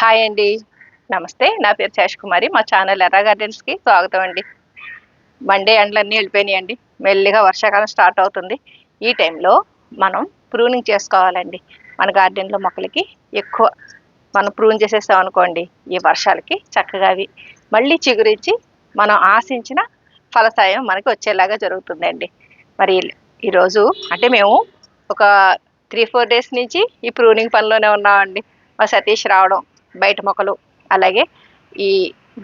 Hi అండి. నమస్తే నా పేరు శేష్ కుమారి. మా ఛానల్ ఎర్ర గార్డెన్స్కి స్వాగతం అండి. మండే ఎండలన్నీ వెళ్ళిపోయినాయండి మెల్లిగా వర్షాకాలం స్టార్ట్ అవుతుంది. ఈ టైంలో మనం ప్రూనింగ్ చేసుకోవాలండి. మన గార్డెన్లో మొక్కలకి ఎక్కువ మనం ప్రూన్ చేసేస్తాం అనుకోండి ఈ వర్షాలకి చక్కగా అవి మళ్ళీ చిగురించి మనం ఆశించిన ఫలసాయం మనకి వచ్చేలాగా జరుగుతుందండి. మరి ఈరోజు అంటే మేము ఒక త్రీ ఫోర్ డేస్ నుంచి ఈ ప్రూనింగ్ పనిలోనే ఉన్నామండి. మా సతీష్ రావడం బయట మొక్కలు అలాగే ఈ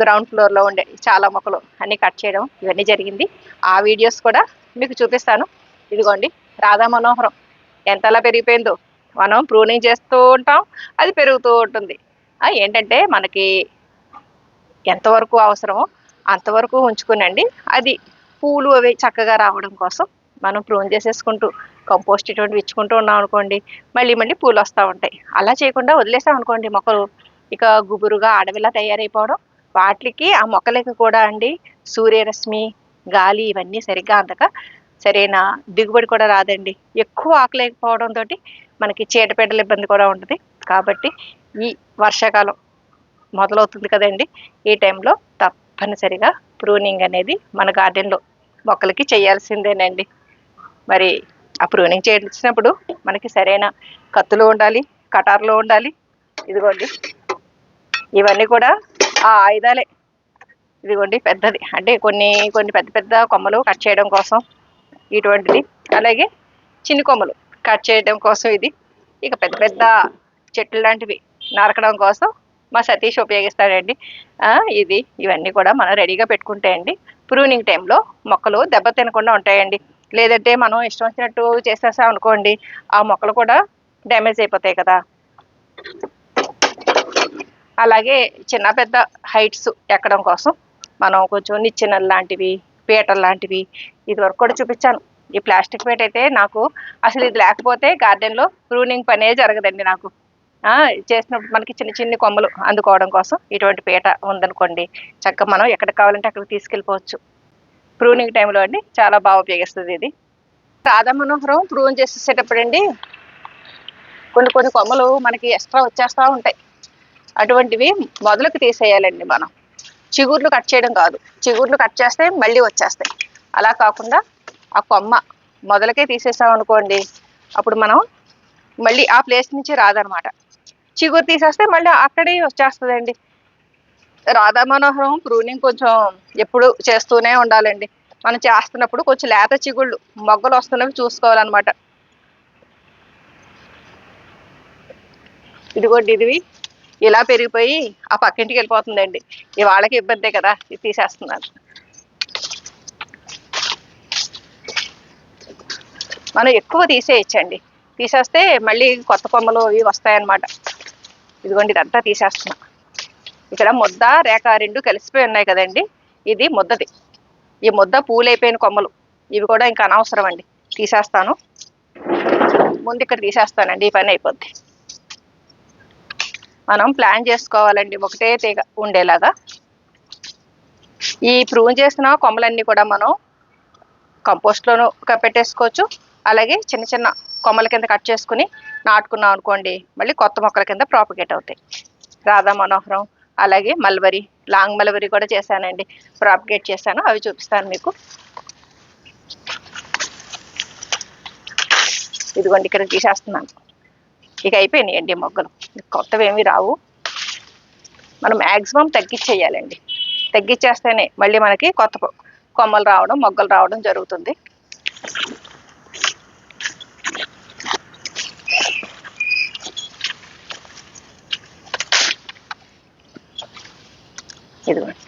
గ్రౌండ్ ఫ్లోర్లో ఉండే చాలా మొక్కలు అన్నీ కట్ చేయడం ఇవన్నీ జరిగింది. ఆ వీడియోస్ కూడా మీకు చూపిస్తాను. ఇదిగోండి రాధా మనోహరం ఎంతలా పెరిగిపోయిందో. మనం ప్రూనింగ్ చేస్తూ ఉంటాం అది పెరుగుతూ ఉంటుంది. ఏంటంటే మనకి ఎంతవరకు అవసరమో అంతవరకు ఉంచుకునండి. అది పూలు అవి చక్కగా రావడం కోసం మనం ప్రూన్ చేసేసుకుంటూ కంపోస్ట్ ఇటువంటి ఇచ్చుకుంటూ ఉన్నాం అనుకోండి మళ్ళీ మళ్ళీ పూలు వస్తూ ఉంటాయి. అలా చేయకుండా వదిలేసాం అనుకోండి మొక్కలు ఇక గుబురుగా అడవిలా తయారైపోవడం. వాటికి ఆ మొక్కలకి కూడా అండి సూర్యరశ్మి గాలి ఇవన్నీ సరిగ్గా అందక సరైన? దిగుబడి కూడా రాదండి. ఎక్కువ ఆకలేకపోవడంతో మనకి చీడపీడల ఇబ్బంది కూడా ఉంటుంది. కాబట్టి ఈ వర్షాకాలం మొదలవుతుంది కదండి. ఈ టైంలో తప్పనిసరిగా ప్రూనింగ్ అనేది మన గార్డెన్లో మొక్కలకి చేయాల్సిందేనండి. మరి ఆ ప్రూనింగ్ చేయించినప్పుడు మనకి సరైన కత్తులు ఉండాలి కటార్లు ఉండాలి. ఇదిగోండి. ఇవన్నీ కూడా ఆ ఆయుధాలే. ఇదిగోండి పెద్దది. అంటే కొన్ని కొన్ని పెద్ద పెద్ద కొమ్మలు కట్ చేయడం కోసం ఇటువంటిది. అలాగే చిన్ని కొమ్మలు కట్ చేయడం కోసం ఇది. ఇక పెద్ద పెద్ద చెట్లు లాంటివి నరకడం కోసం మా సతీష్ ఉపయోగిస్తాడండి. ఇది ఇవన్నీ కూడా మనం రెడీగా పెట్టుకుంటే అండి. ప్రూనింగ్ టైంలో మొక్కలు దెబ్బ తినకుండా ఉంటాయండి. లేదంటే మనం ఇష్టం వచ్చినట్టు చేసేసాం అనుకోండి ఆ మొక్కలు కూడా డ్యామేజ్ అయిపోతాయి కదా. అలాగే చిన్న పెద్ద హైట్స్ ఎక్కడం కోసం మనం కొంచెం నిచ్చెనలు లాంటివి పీటలు లాంటివి ఇది వరకు కూడా చూపించాను. ఈ ప్లాస్టిక్ పీట అయితే నాకు అసలు ఇది లేకపోతే గార్డెన్లో ప్రూనింగ్ పనే జరగదండి నాకు. చేసినప్పుడు మనకి చిన్న చిన్న కొమ్మలు అందుకోవడం కోసం ఇటువంటి పీట ఉందనుకోండి చక్కగా మనం ఎక్కడికి కావాలంటే అక్కడికి తీసుకెళ్ళిపోవచ్చు. ప్రూనింగ్ టైంలో అండి చాలా బాగా ఉపయోగిస్తుంది ఇది. రాధా మనోహరం ప్రూన్ చేసేసేటప్పుడు అండి కొన్ని కొన్ని కొమ్మలు మనకి ఎక్స్ట్రా వచ్చేస్తూ ఉంటాయి. అటువంటివి మొదలకు తీసేయాలండి మనం. చిగుర్లు కట్ చేయడం కాదు. చిగుర్లు కట్ చేస్తే మళ్ళీ వచ్చేస్తాయి. అలా కాకుండా ఆ కొమ్మ మొదలకే తీసేసాం అనుకోండి అప్పుడు మనం మళ్ళీ ఆ ప్లేస్ నుంచి రాదనమాట. చిగురు తీసేస్తే మళ్ళీ అక్కడే వచ్చేస్తుందండి. రాధా మనోహరం ప్రూనింగ్ కొంచెం ఎప్పుడు చేస్తూనే ఉండాలండి. మనం చేస్తున్నప్పుడు కొంచెం లేత చిగుళ్ళు మొగ్గలు వస్తున్నవి చూసుకోవాలన్నమాట. ఇదిగోండి ఇది ఇలా పెరిగిపోయి ఆ పక్కింటికి వెళ్ళిపోతుందండి. ఈ వాళ్ళకి ఇబ్బందే కదా ఇది తీసేస్తున్నారు. మనం ఎక్కువ తీసేయచ్చండి. తీసేస్తే మళ్ళీ కొత్త కొమ్మలు ఇవి వస్తాయన్నమాట. ఇదిగోండి ఇదంతా తీసేస్తున్నా. ఇక్కడ ముద్ద రేఖ రెండు కలిసిపోయి ఉన్నాయి కదండి. ఇది ముద్దది. ఈ ముద్ద పూలైపోయిన కొమ్మలు. ఇవి కూడా ఇంకా అనవసరం అండి తీసేస్తాను. ముందు ఇక్కడ తీసేస్తానండి ఈ పని అయిపోద్ది. మనం ప్లాన్ చేసుకోవాలండి. ఒకటే తీగ ఉండేలాగా. ఈ ప్రూవ్ చేసిన కొమ్మలన్నీ కూడా మనం కంపోస్ట్లోను పెట్టేసుకోవచ్చు అలాగే చిన్న చిన్న కొమ్మల కింద కట్ చేసుకుని నాటుకున్నాం అనుకోండి మళ్ళీ కొత్త మొక్కల కింద ప్రాపగేట్ అవుతాయి. రాధా మనోహరం అలాగే మల్బరీ లాంగ్ మల్బరీ కూడా చేశానండి. ప్రాపగేట్ చేశాను అవి చూపిస్తాను మీకు. ఇదిగోండి ఇక్కడ తీసేస్తున్నాను ఇక అయిపోయినాయండి మొగ్గలు. కొత్తవి ఏమీ రావు. మనం మ్యాక్సిమం తగ్గించేయాలండి తగ్గించేస్తేనే మళ్ళీ మనకి కొత్త కొమ్మలు రావడం మొగ్గలు రావడం జరుగుతుంది. ఇదిగోండి.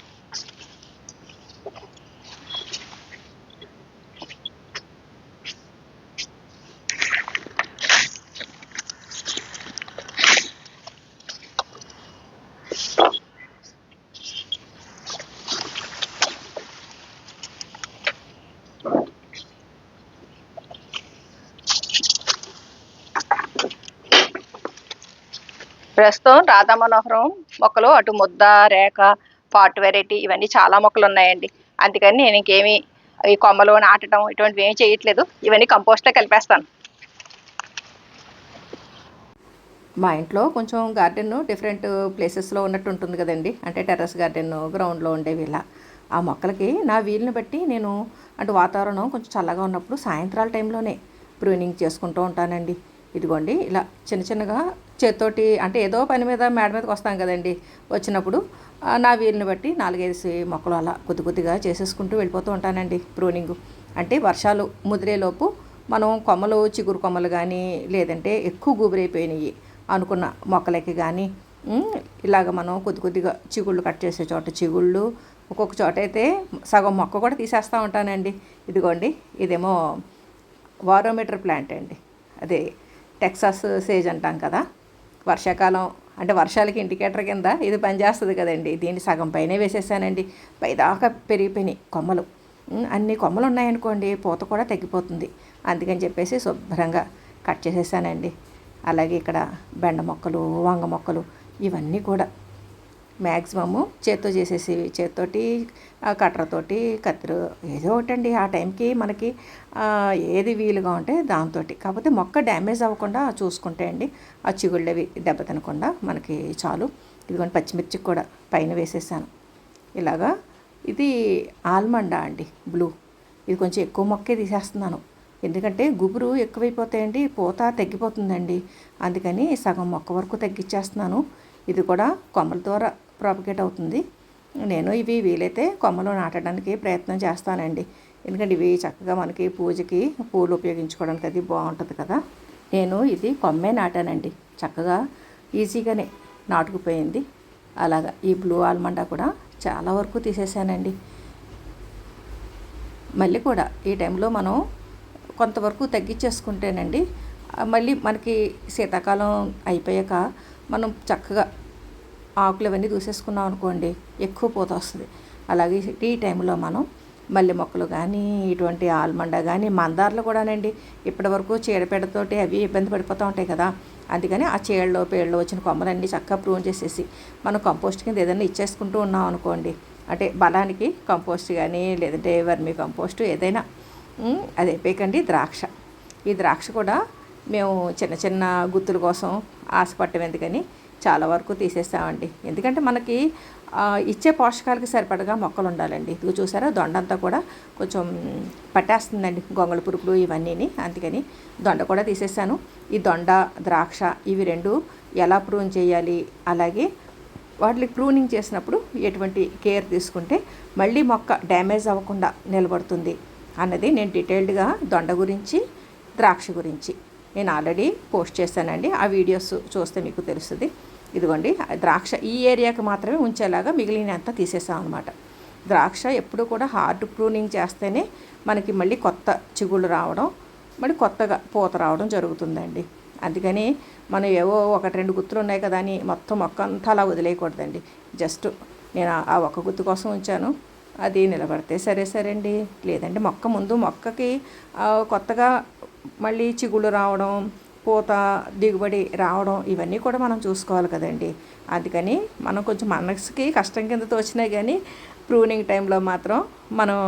ప్రస్తుతం రాధా మనోహరం మొక్కలు అటు ముద్ద రేఖ పాట్ వెరైటీ ఇవన్నీ చాలా మొక్కలు ఉన్నాయండి. అందుకని నేను ఇంకేమి ఈ కొమ్మలు నాటడం ఇటువంటివి ఏమీ చేయట్లేదు. ఇవన్నీ కంపోస్ట్లో కలిపేస్తాను. మా ఇంట్లో కొంచెం గార్డెన్ డిఫరెంట్ ప్లేసెస్లో ఉన్నట్టు ఉంటుంది కదండి. అంటే టెర్రస్ గార్డెన్ గ్రౌండ్లో ఉండేవి ఇలా. ఆ మొక్కలకి నా వీలుని బట్టి నేను అంటే వాతావరణం కొంచెం చల్లగా ఉన్నప్పుడు సాయంత్రాల టైంలోనే ప్రూనింగ్ చేసుకుంటూ ఉంటానండి. ఇదిగోండి ఇలా చిన్న చిన్నగా చేత్తోటి అంటే ఏదో పని మీద మేడ మీదకి వస్తాం కదండి వచ్చినప్పుడు నా వీలుని బట్టి నాలుగైదు మొక్కలు అలా కొద్ది కొద్దిగా చేసేసుకుంటూ వెళ్ళిపోతూ ఉంటానండి ప్రూనింగ్. అంటే వర్షాలు ముదిరేలోపు మనం కొమ్మలు చిగురు కొమ్మలు కానీ లేదంటే ఎక్కువ గుబురైపోయినాయి అనుకున్న మొక్కలకి కానీ ఇలాగ మనం కొద్ది కొద్దిగా చిగుళ్ళు కట్ చేసే చోట చిగుళ్ళు ఒక్కొక్క చోట అయితే సగం మొక్క కూడా తీసేస్తూ ఉంటానండి. ఇదిగోండి ఇదేమో వారోమీటర్ ప్లాంట్ అండి. అదే టెక్సాస్ సేజ్ అంటాం కదా వర్షాకాలం అంటే వర్షాలకి ఇండికేటర్ కింద ఇది పనిచేస్తుంది కదండి. దీన్ని సగం పైనే వేసేసానండి. పైదాకా పెరిగిపోయినాయి కొమ్మలు. అన్ని కొమ్మలు ఉన్నాయనుకోండి పూత కూడా తగ్గిపోతుంది. అందుకని చెప్పేసి శుభ్రంగా కట్ చేసేసానండి. అలాగే ఇక్కడ బెండ మొక్కలు వంగ మొక్కలు ఇవన్నీ కూడా. మ్యాక్సిమము చేత్తో చేసేసేవి చేత్తోటి కట్టరతోటి కత్తిరి ఏదో ఒకటండి. ఆ టైంకి మనకి ఏది వీలుగా ఉంటే దాంతో కాకపోతే మొక్క డ్యామేజ్ అవ్వకుండా చూసుకుంటే అండి ఆ చిగుళ్ళవి దెబ్బ తినకుండా మనకి చాలు. ఇదిగోండి పచ్చిమిర్చి కూడా పైన వేసేసాను. ఇలాగా ఇది ఆల్మండా అండి బ్లూ. ఇది కొంచెం ఎక్కువ మొక్కే తీసేస్తున్నాను. ఎందుకంటే గుబురు ఎక్కువైపోతాయండి పూత తగ్గిపోతుందండి. అందుకని సగం మొక్క వరకు తగ్గించేస్తున్నాను ఇది కూడా కొమ్మల ద్వారా ప్రాపగేట్ అవుతుంది. నేను ఇవి వీలైతే కొమ్మలు నాటడానికి ప్రయత్నం చేస్తానండి. ఎందుకంటే ఇవి చక్కగా మనకి పూజకి పూలు ఉపయోగించుకోవడానికి అది బాగుంటుంది కదా. నేను ఇది కొమ్మే నాటానండి. చక్కగా ఈజీగానే నాటుకుపోయింది. అలాగా ఈ బ్లూ ఆల్మండా కూడా చాలా వరకు తీసేసానండి. మళ్ళీ కూడా ఈ టైంలో మనం కొంతవరకు తగ్గించేసుకుంటేనండి మళ్ళీ మనకి శీతాకాలం అయిపోయాక మనం చక్కగా ఆకులు అవన్నీ దూసేసుకున్నాం అనుకోండి ఎక్కువ పూత వస్తుంది. అలాగే ఈ టైంలో మనం మల్లె మొక్కలు కానీ ఇటువంటి ఆల్మండ కానీ మందార్లు కూడానండి. ఇప్పటి వరకు చీడపీడతోటి అవి ఇబ్బంది పడిపోతూ ఉంటాయి కదా. అందుకని ఆ చీడలో పేడలో వచ్చిన కొమ్మలన్నీ చక్కగా ప్రూన్ చేసేసి మనం కంపోస్ట్ కింద ఏదైనా ఇచ్చేసుకుంటూ ఉన్నాం అనుకోండి. అంటే బలానికి కంపోస్ట్ కానీ లేదంటే వర్మీ కంపోస్ట్ ఏదైనా అది అయిపోయకండి ద్రాక్ష. ఈ ద్రాక్ష కూడా మేము చిన్న చిన్న గుత్తుల కోసం ఆశపట్టం ఎందుకని చాలా వరకు తీసేస్తామండి. ఎందుకంటే మనకి ఇచ్చే పోషకాలకి సరిపడగా మొక్కలు ఉండాలండి. ఇది చూసారా దొండంతా కూడా కొంచెం పట్టేస్తుందండి. గొంగళ పురుగులు ఇవన్నీని అందుకని దొండ కూడా తీసేసాను. ఈ దొండ ద్రాక్ష ఇవి రెండు ఎలా ప్రూన్ చేయాలి అలాగే వాటికి ప్రూనింగ్ చేసినప్పుడు ఎటువంటి కేర్ తీసుకుంటే మళ్ళీ మొక్క డ్యామేజ్ అవ్వకుండా నిలబడుతుంది అన్నది నేను డీటెయిల్డ్గా దొండ గురించి ద్రాక్ష గురించి నేను ఆల్రెడీ పోస్ట్ చేశానండి. ఆ వీడియోస్ చూస్తే మీకు తెలుస్తుంది. ఇదిగోండి ద్రాక్ష ఈ ఏరియాకి మాత్రమే ఉంచేలాగా మిగిలినంత తీసేసాం అనమాట ద్రాక్ష ఎప్పుడు కూడా హార్డ్ ప్రూనింగ్ చేస్తేనే మనకి మళ్ళీ కొత్త చిగుళ్ళు రావడం మళ్ళీ కొత్తగా పూత రావడం జరుగుతుందండి. అందుకని మనం ఏవో ఒకటి రెండు గుత్తులు ఉన్నాయి కదా అని మొత్తం మొక్క అంతా అలా వదిలేయకూడదండి. జస్ట్ నేను ఆ- ఒక్క గుత్తు కోసం ఉంచాను అది నిలబడితే సరే సరే అండి లేదంటే మొక్క ముందు మొక్కకి కొత్తగా మళ్ళీ చిగుళ్ళు రావడం పూత దిగుబడి రావడం ఇవన్నీ కూడా మనం చూసుకోవాలి కదండి. అందుకని మనం కొంచెం మనసుకి కష్టం కింద తోచినా కానీ ప్రూనింగ్ టైంలో మాత్రం మనం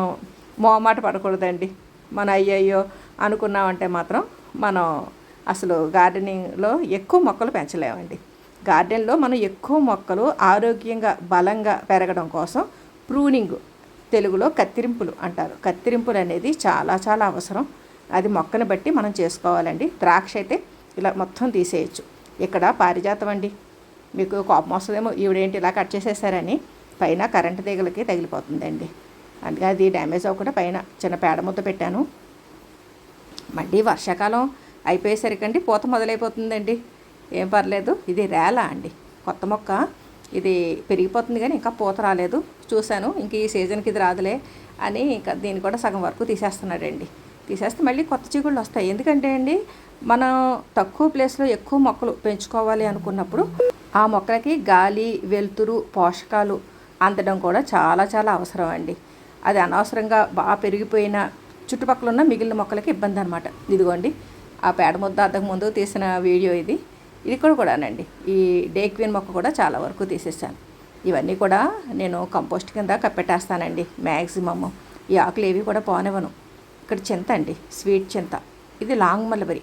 మోమాట పడకూడదండి. మన అయ్యయ్యో అనుకున్నామంటే మాత్రం మనం అసలు గార్డెనింగ్లో ఎక్కువ మొక్కలు పెంచలేమండి. గార్డెన్లో మనం ఎక్కువ మొక్కలు ఆరోగ్యంగా బలంగా పెరగడం కోసం ప్రూనింగ్ తెలుగులో కత్తిరింపులు అంటారు. కత్తిరింపులు అనేది చాలా చాలా అవసరం. అది మొక్కని బట్టి మనం చేసుకోవాలండి. ద్రాక్ష అయితే ఇలా మొత్తం తీసేయచ్చు. ఇక్కడ పారిజాతం అండి? మీకు కోపం వస్తుందేమో ఈవిడేంటి ఇలా కట్ చేసేసారని పైన కరెంటు తీగలకి తగిలిపోతుందండి. అందుకే అది డ్యామేజ్ అవ్వకుండా పైన చిన్న పేడ ముద్ద పెట్టాను. మళ్ళీ వర్షాకాలం అయిపోయేసరికండి పూత మొదలైపోతుందండి. ఏం పర్లేదు ఇది రేలా అండి. కొత్త మొక్క ఇది పెరిగిపోతుంది కానీ ఇంకా పూత రాలేదు. చూశాను ఇంక ఈ సీజన్కి ఇది రాదులే అని ఇంకా దీన్ని కూడా సగం వరకు తీసేస్తున్నాడండి. తీసేస్తే మళ్ళీ కొత్త చిగుళ్ళు వస్తాయి. ఎందుకంటే అండి మనం తక్కువ ప్లేస్లో ఎక్కువ మొక్కలు పెంచుకోవాలి అనుకున్నప్పుడు ఆ మొక్కలకి గాలి వెలుతురు పోషకాలు అందడం కూడా చాలా చాలా అవసరం అండి. అది అనవసరంగా బాగా పెరిగిపోయిన చుట్టుపక్కల ఉన్న మిగిలిన మొక్కలకి ఇబ్బంది అనమాట ఇదిగోండి ఆ పేడ ముద్ద అంతకు ముందు తీసిన వీడియో ఇది. ఇది కూడా కూడానండి. ఈ డేక్విన్ మొక్క కూడా చాలా వరకు తీసేసాను. ఇవన్నీ కూడా నేను కంపోస్ట్ కింద కప్పెట్టేస్తానండి మ్యాక్సిమమ్ ఈ ఆకులు ఏవి కూడా పోనివ్వను. ఇక్కడ చింత అండి స్వీట్ చింత. ఇది లాంగ్ మల్బరీ.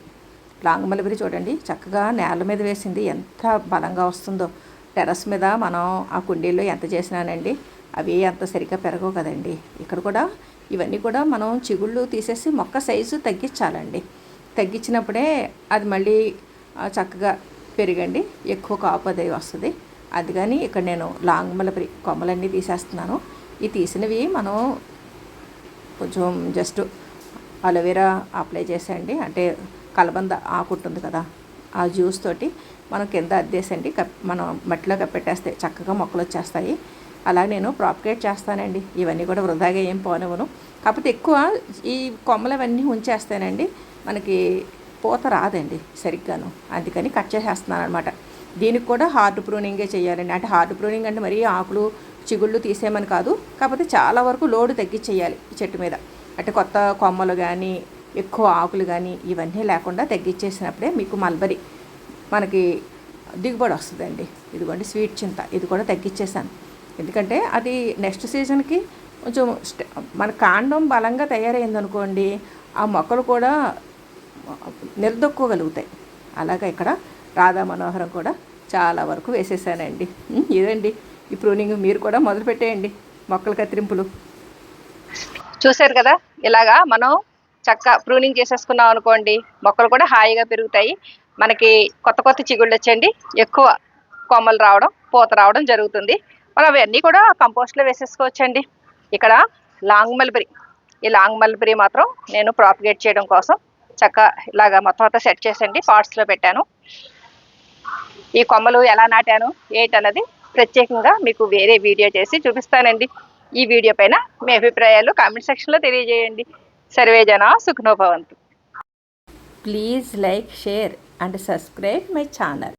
లాంగ్ మలబరి చూడండి. చక్కగా నేల మీద వేసింది. ఎంత బలంగా వస్తుందో. టెరస్ మీద మనం ఆ కుండీల్లో ఎంత చేసినానండి. అవి అంత సరిగ్గా పెరగవు కదండి. ఇక్కడ కూడా ఇవన్నీ కూడా మనం చిగుళ్ళు తీసేసి మొక్క సైజు తగ్గించాలండి. తగ్గించినప్పుడే అది మళ్ళీ చక్కగా పెరిగండి. ఎక్కువ కాపు అది వస్తుంది. అది కానీ ఇక్కడ నేను లాంగ్ మలపరి కొమ్మలన్నీ తీసేస్తున్నాను. ఈ తీసినవి మనం కొంచెం జస్ట్ అలోవెరా అప్లై చేసేయండి. అంటే కలబంద ఆకుంటుంది కదా. ఆ జ్యూస్ తోటి మనం కింద అద్దేసండి కప్ మనం మట్టిలో కప్పెట్టేస్తే చక్కగా మొక్కలు వచ్చేస్తాయి. అలా నేను ప్రాపగేట్ చేస్తానండి. ఇవన్నీ కూడా వృధాగా ఏం పోనివ్వను. కాకపోతే ఎక్కువ ఈ కొమ్మలు అవన్నీ ఉంచేస్తానండి మనకి పూత రాదండి సరిగ్గాను. అందుకని కట్ చేసేస్తున్నాను అనమాట దీనికి కూడా హార్డ్ ప్రూనింగే చేయాలండి. అంటే హార్డ్ ప్రూనింగ్ అంటే మరీ ఆకులు చిగుళ్ళు తీసేయమని కాదు. కాకపోతే చాలా వరకు లోడు తగ్గించేయాలి చెట్టు మీద. అంటే కొత్త కొమ్మలు కానీ ఎక్కువ ఆకులు కానీ ఇవన్నీ లేకుండా తగ్గించేసినప్పుడే మీకు మల్బరీ మనకి దిగుబడి వస్తుందండి. ఇదిగోండి స్వీట్ చింత ఇది కూడా తగ్గించేసాను ఎందుకంటే అది నెక్స్ట్ సీజన్కి కొంచెం మన కాండం బలంగా తయారైంది అనుకోండి ఆ మొక్కలు కూడా నిలదొక్కోగలుగుతాయి. అలాగా ఇక్కడ రాధా మనోహరం కూడా చాలా వరకు వేసేసానండి. ఇదండి. ఈ ప్రూనింగ్ మీరు కూడా మొదలు పెట్టేయండి మొక్కల కత్తిరింపులు. చూశారు కదా? ఇలాగా మనం చక్క ప్రూనింగ్ చేసేసుకున్నాం అనుకోండి మొక్కలు కూడా హాయిగా పెరుగుతాయి. మనకి కొత్త కొత్త చిగుళ్ళు వచ్చండి ఎక్కువ కొమ్మలు రావడం పూత రావడం జరుగుతుంది. మనం అవన్నీ కూడా కంపోస్ట్లో వేసేసుకోవచ్చండి. ఇక్కడ లాంగ్ మల్బరీ ఈ లాంగ్ మల్బరీ మాత్రం నేను ప్రాపిగేట్ చేయడం కోసం చక్క ఇలాగా మొత్తం అంతా సెట్ చేసండి పాట్స్లో పెట్టాను. ఈ కొమ్మలు ఎలా నాటాను ఏంటన్నది ప్రత్యేకంగా మీకు వేరే వీడియో చేసి చూపిస్తానండి. ఈ వీడియో పైన మీ అభిప్రాయాలు కామెంట్ సెక్షన్లో తెలియజేయండి. సర్వే జన సుఖనోభవంతు please like share and subscribe my channel